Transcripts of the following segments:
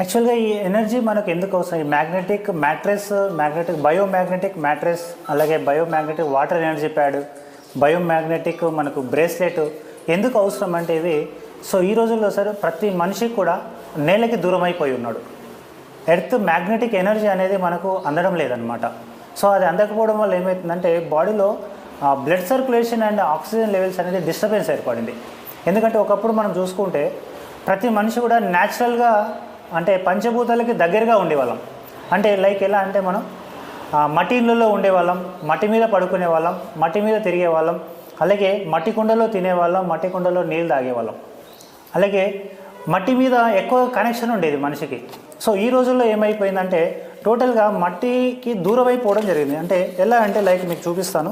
యాక్చువల్గా ఈ ఎనర్జీ మనకు ఎందుకు అవసరం? ఈ magnetic mattress magnetic biomagnetic mattress అలాగే biomagnetic water energy pad biomagnetic మనకు బ్రేస్లెట్ ఎందుకు అవసరం అంటే ఇవి? సో ఈ రోజుల్లో సార్ ప్రతి మనిషికి కూడా నేలకి దూరం అయిపోయి ఉన్నాడు. ఎర్త్ మ్యాగ్నెటిక్ ఎనర్జీ అనేది మనకు అందడం లేదనమాట సో అది అందకపోవడం వల్ల ఏమవుతుందంటే బాడీలో blood circulation and oxygen levels అనేది డిస్టర్బెన్స్ ఏర్పడింది. ఎందుకంటే ఒకప్పుడు మనం చూసుకుంటే ప్రతి మనిషి కూడా న్యాచురల్గా అంటే పంచభూతాలకి దగ్గరగా ఉండేవాళ్ళం. అంటే లైక్ ఎలా అంటే మనం మట్టి ఇళ్ళల్లో ఉండేవాళ్ళం మట్టి మీద పడుకునే వాళ్ళం మట్టి మీద తిరిగే వాళ్ళం అలాగే మట్టి కుండలో తినేవాళ్ళం మట్టి కుండలో నీళ్ళు తాగేవాళ్ళం. అలాగే మట్టి మీద ఎక్కువ కనెక్షన్ ఉండేది మనిషికి. సో ఈ రోజుల్లో ఏమైపోయిందంటే టోటల్గా మట్టికి దూరం అయిపోవడం జరిగింది. అంటే ఎలా అంటే లైక్ మీకు చూపిస్తాను.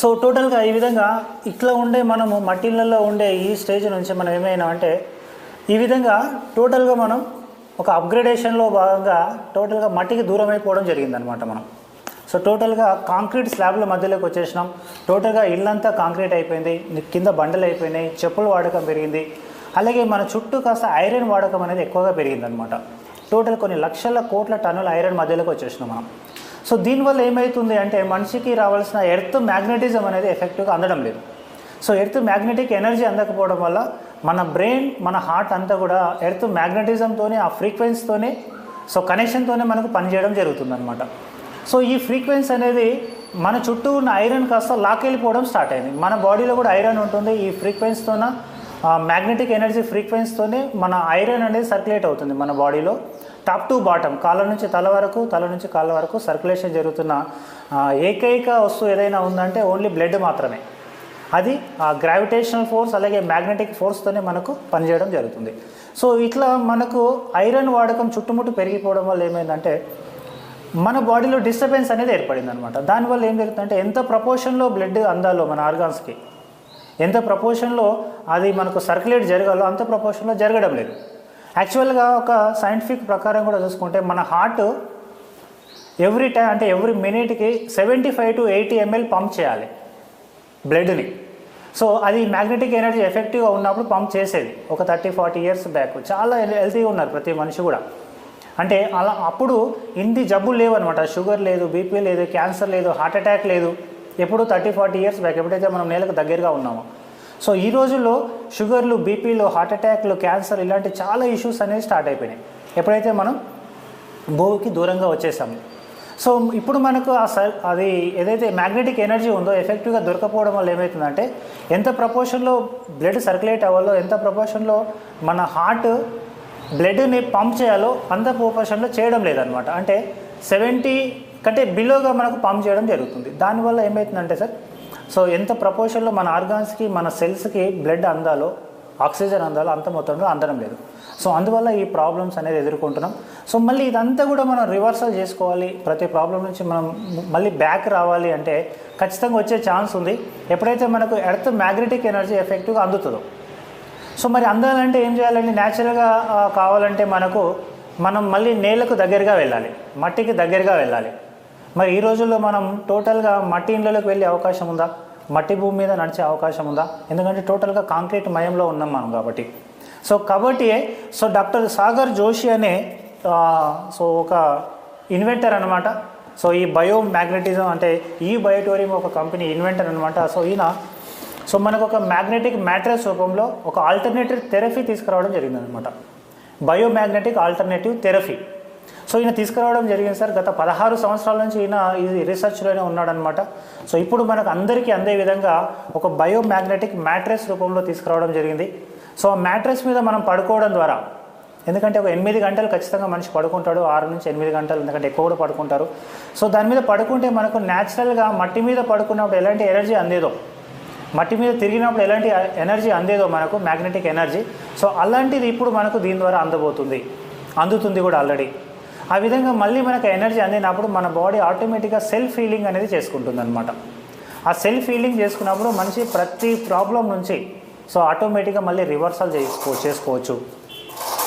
సో టోటల్గా ఈ విధంగా ఇట్లా ఉండే మనము మట్టిళ్ళల్లో ఉండే ఈ స్టేజ్ నుంచి మనం ఏమైనా అంటే ఈ విధంగా టోటల్గా మనం ఒక అప్గ్రేడేషన్లో భాగంగా టోటల్గా మట్టికి దూరం అయిపోవడం జరిగిందనమాట మనం. సో టోటల్గా కాంక్రీట్ స్లాబ్ల మధ్యలోకి వచ్చేసినాం. టోటల్గా ఇల్లంతా కాంక్రీట్ అయిపోయింది. కింద బండలు అయిపోయినాయి. చెప్పుల వాడకం పెరిగింది. అలాగే మన చుట్టూ కాస్త ఐరన్ వాడకం అనేది ఎక్కువగా పెరిగిందనమాట టోటల్ కొన్ని లక్షల కోట్ల టన్నుల ఐరన్ మధ్యలోకి వచ్చేసినాం మనం. సో దీనివల్ల ఏమవుతుంది అంటే మనిషికి రావాల్సిన ఎర్త్ మ్యాగ్నెటిజం అనేది ఎఫెక్టివ్గా అందడం లేదు. సో ఎర్త్ మ్యాగ్నెటిక్ ఎనర్జీ అందకపోవడం వల్ల మన బ్రెయిన్ మన హార్ట్ అంతా కూడా ఎర్త్ మ్యాగ్నెటిజంతోనే ఆ ఫ్రీక్వెన్సీతోనే సో కనెక్షన్తోనే మనకు పనిచేయడం జరుగుతుందన్నమాట. సో ఈ ఫ్రీక్వెన్సీ అనేది మన చుట్టూ ఉన్న ఐరన్ కాస్త లాకెళ్ళిపోవడం స్టార్ట్ అయింది. మన బాడీలో కూడా ఐరన్ ఉంటుంది. ఈ ఫ్రీక్వెన్సీతోన మ్యాగ్నెటిక్ ఎనర్జీ ఫ్రీక్వెన్సీతోనే మన ఐరన్ అనేది సర్క్యులేట్ అవుతుంది మన బాడీలో. టాప్ టు బాటమ్ కాళ్ళ నుంచి తల వరకు తల నుంచి కాళ్ళ వరకు సర్క్యులేషన్ జరుగుతున్న ఏకైక వస్తువు ఏదైనా ఉందంటే ఓన్లీ బ్లడ్ మాత్రమే. అది ఆ గ్రావిటేషనల్ ఫోర్స్ అలాగే మ్యాగ్నెటిక్ ఫోర్స్తోనే మనకు పనిచేయడం జరుగుతుంది. సో ఇట్లా మనకు ఐరన్ వాడకం చుట్టుముట్టు పెరిగిపోవడం వల్ల ఏమైందంటే మన బాడీలో డిస్టర్బెన్స్ అనేది ఏర్పడింది అనమాట దానివల్ల ఏం జరుగుతుందంటే ఎంత ప్రపోర్షన్లో బ్లడ్ అందాలో మన ఆర్గాన్స్కి ఎంత ప్రపోర్షన్లో అది మనకు సర్క్యులేట్ జరగాలో అంత ప్రపోర్షన్లో జరగడం లేదు. యాక్చువల్గా ఒక సైంటిఫిక్ ప్రకారం కూడా చూసుకుంటే మన హార్ట్ ఎవ్రీ టైం అంటే every మినిట్కి seventy five to eighty ML pump చేయాలి. బ్లడ్ని. సో అది మ్యాగ్నెటిక్ ఎనర్జీ ఎఫెక్టివ్గా ఉన్నప్పుడు పంప్ చేసేది. ఒక థర్టీ ఫార్టీ ఇయర్స్ బ్యాక్. చాలా హెల్తీగా ఉన్నారు ప్రతి మనిషి కూడా. అంటే అలా అప్పుడు ఇన్ని జబ్బులు లేవు అనమాట షుగర్ లేదు బీపీ లేదు క్యాన్సర్ లేదు హార్ట్ అటాక్ లేదు. ఎప్పుడు థర్టీ ఫార్టీ ఇయర్స్ బ్యాక్ ఎప్పుడైతే మనం నేలకు దగ్గరగా ఉన్నామో. సో ఈ రోజుల్లో షుగర్లు బీపీలు హార్ట్ అటాక్లు క్యాన్సర్ ఇలాంటి చాలా ఇష్యూస్ అనేవి స్టార్ట్ అయిపోయినాయి. ఎప్పుడైతే మనం భూమికి దూరంగా వచ్చేసాము. సో ఇప్పుడు మనకు ఆ సర్ అది ఏదైతే మ్యాగ్నెటిక్ ఎనర్జీ ఉందో ఎఫెక్టివ్గా దొరకపోవడం వల్ల ఏమవుతుందంటే ఎంత ప్రపోర్షన్లో బ్లడ్ సర్క్యులేట్ అవ్వాలో ఎంత ప్రపోర్షన్లో మన హార్ట్ బ్లడ్ని పంప్ చేయాలో అంత ప్రపోర్షన్లో చేయడం లేదనమాట అంటే సెవెంటీ కంటే బిలోగా మనకు పంప్ చేయడం జరుగుతుంది. దానివల్ల ఏమవుతుందంటే సార్ సో ఎంత ప్రపోర్షన్లో మన ఆర్గాన్స్కి మన సెల్స్కి బ్లడ్ అందాలో ఆక్సిజన్ అందాలి అంత మొత్తంలో అందడం లేదు. సో అందువల్ల ఈ ప్రాబ్లమ్స్ అనేది ఎదుర్కొంటున్నాం. సో మళ్ళీ ఇదంతా కూడా మనం రివర్సల్ చేసుకోవాలి. ప్రతి ప్రాబ్లం నుంచి మనం మళ్ళీ బ్యాక్ రావాలి అంటే ఖచ్చితంగా వచ్చే ఛాన్స్ ఉంది. ఎప్పుడైతే మనకు ఎర్త్ మ్యాగ్నెటిక్ ఎనర్జీ ఎఫెక్ట్గా అందుతుందో. సో మరి అందాలంటే ఏం చేయాలండి? న్యాచురల్గా కావాలంటే మనకు మనం మళ్ళీ నేలకు దగ్గరగా వెళ్ళాలి. మట్టికి దగ్గరగా వెళ్ళాలి. మరి ఈ రోజుల్లో మనం టోటల్గా మట్టి ఇండ్లలోకి వెళ్ళే అవకాశం ఉందా? మట్టి భూమి మీద నడిచే అవకాశం ఉందా? ఎందుకంటే టోటల్గా కాంక్రీట్ మయంలో ఉన్నాం మనం కాబట్టి. సో కాబట్టి సో డాక్టర్ సాగర్ జోషి అనే సో ఒక ఇన్వెంటర్ అనమాట సో ఈ బయో మ్యాగ్నెటిజం అంటే ఈ బయోటోరియం ఒక కంపెనీ ఇన్వెంటర్ అనమాట సో ఈయన సో మనకు ఒక మ్యాగ్నెటిక్ మ్యాట్రస్ రూపంలో ఒక ఆల్టర్నేటివ్ థెరపీ తీసుకురావడం జరిగిందనమాట బయోమ్యాగ్నెటిక్ ఆల్టర్నేటివ్ థెరపీ సో ఈయన తీసుకురావడం జరిగింది సార్. గత పదహారు సంవత్సరాల నుంచి ఈయన ఇది రీసెర్చ్లోనే ఉన్నాడనమాట సో ఇప్పుడు మనకు అందరికీ అందే విధంగా ఒక బయోమ్యాగ్నెటిక్ మ్యాట్రెస్ రూపంలో తీసుకురావడం జరిగింది. సో ఆ మ్యాట్రెస్ మీద మనం పడుకోవడం ద్వారా ఎందుకంటే ఒక ఎనిమిది గంటలు ఖచ్చితంగా మనిషి పడుకుంటాడు ఆరు నుంచి ఎనిమిది గంటలు ఎందుకంటే ఎక్కువ కూడా పడుకుంటారు. సో దాని మీద పడుకుంటే మనకు న్యాచురల్గా మట్టి మీద పడుకున్నప్పుడు ఎలాంటి ఎనర్జీ అందేదో మట్టి మీద తిరిగినప్పుడు ఎలాంటి ఎనర్జీ అందేదో మనకు మ్యాగ్నెటిక్ ఎనర్జీ. సో అలాంటిది ఇప్పుడు మనకు దీని ద్వారా అందబోతుంది అందుతుంది కూడా ఆల్రెడీ. ఆ విధంగా మళ్ళీ మనకు ఎనర్జీ అందినప్పుడు మన బాడీ ఆటోమేటిక్గా సెల్ఫ్ హీలింగ్ అనేది చేసుకుంటుంది అనమాట ఆ సెల్ఫ్ హీలింగ్ చేసుకున్నప్పుడు మనిషి ప్రతి ప్రాబ్లం నుంచి సో ఆటోమేటిక్గా మళ్ళీ రివర్సల్ చేసుకో చేసుకోవచ్చు.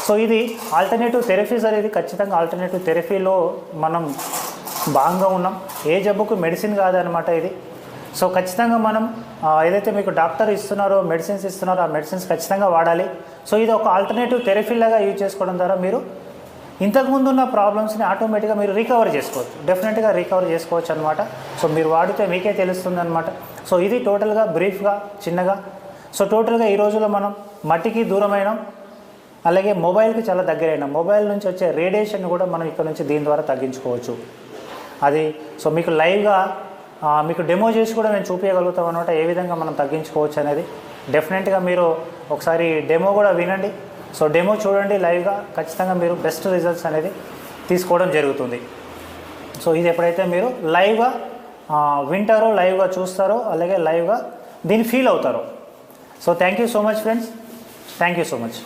సో ఇది ఆల్టర్నేటివ్ థెరపీస్ అనేది ఖచ్చితంగా ఆల్టర్నేటివ్ థెరపీలో మనం భాగంగా ఉన్నాం. ఏ జబ్బుకు మెడిసిన్ కాదనమాట ఇది. సో ఖచ్చితంగా మనం ఏదైతే మీకు డాక్టర్ ఇస్తున్నారో మెడిసిన్స్ ఇస్తున్నారో ఆ మెడిసిన్స్ ఖచ్చితంగా వాడాలి. సో ఇది ఒక ఆల్టర్నేటివ్ థెరపీలాగా యూజ్ చేసుకోవడం ద్వారా మీరు ఇంతకుముందు ఉన్న ప్రాబ్లమ్స్ని ఆటోమేటిక్గా మీరు రికవర్ చేసుకోవచ్చు. డెఫినెట్గా రికవర్ చేసుకోవచ్చు అనమాట సో మీరు వాడితే మీకే తెలుస్తుంది అనమాట సో ఇది టోటల్గా బ్రీఫ్గా చిన్నగా. సో టోటల్గా ఈ రోజుల్లో మనం మట్టికి దూరమైన. అలాగే మొబైల్కి చాలా దగ్గరైన. మొబైల్ నుంచి వచ్చే రేడియేషన్ కూడా మనం ఇక్కడ నుంచి దీని ద్వారా తగ్గించుకోవచ్చు. అది సో మీకు లైవ్గా మీకు డెమో చేసి కూడా మేము చూపించగలుగుతాం అనమాట ఏ విధంగా మనం తగ్గించుకోవచ్చు అనేది. డెఫినెట్గా మీరు ఒకసారి డెమో కూడా వినండి. సో డెమో చూడండి లైవ్గా. ఖచ్చితంగా మీరు బెస్ట్ రిజల్ట్స్ అనేది తీసుకోవడం జరుగుతుంది. సో ఇది ఎప్పుడైతే మీరు లైవ్గా వింటారో లైవ్గా చూస్తారో అలాగే లైవ్గా దీన్ని ఫీల్ అవుతారో. So thank you so much friends. Thank you so much.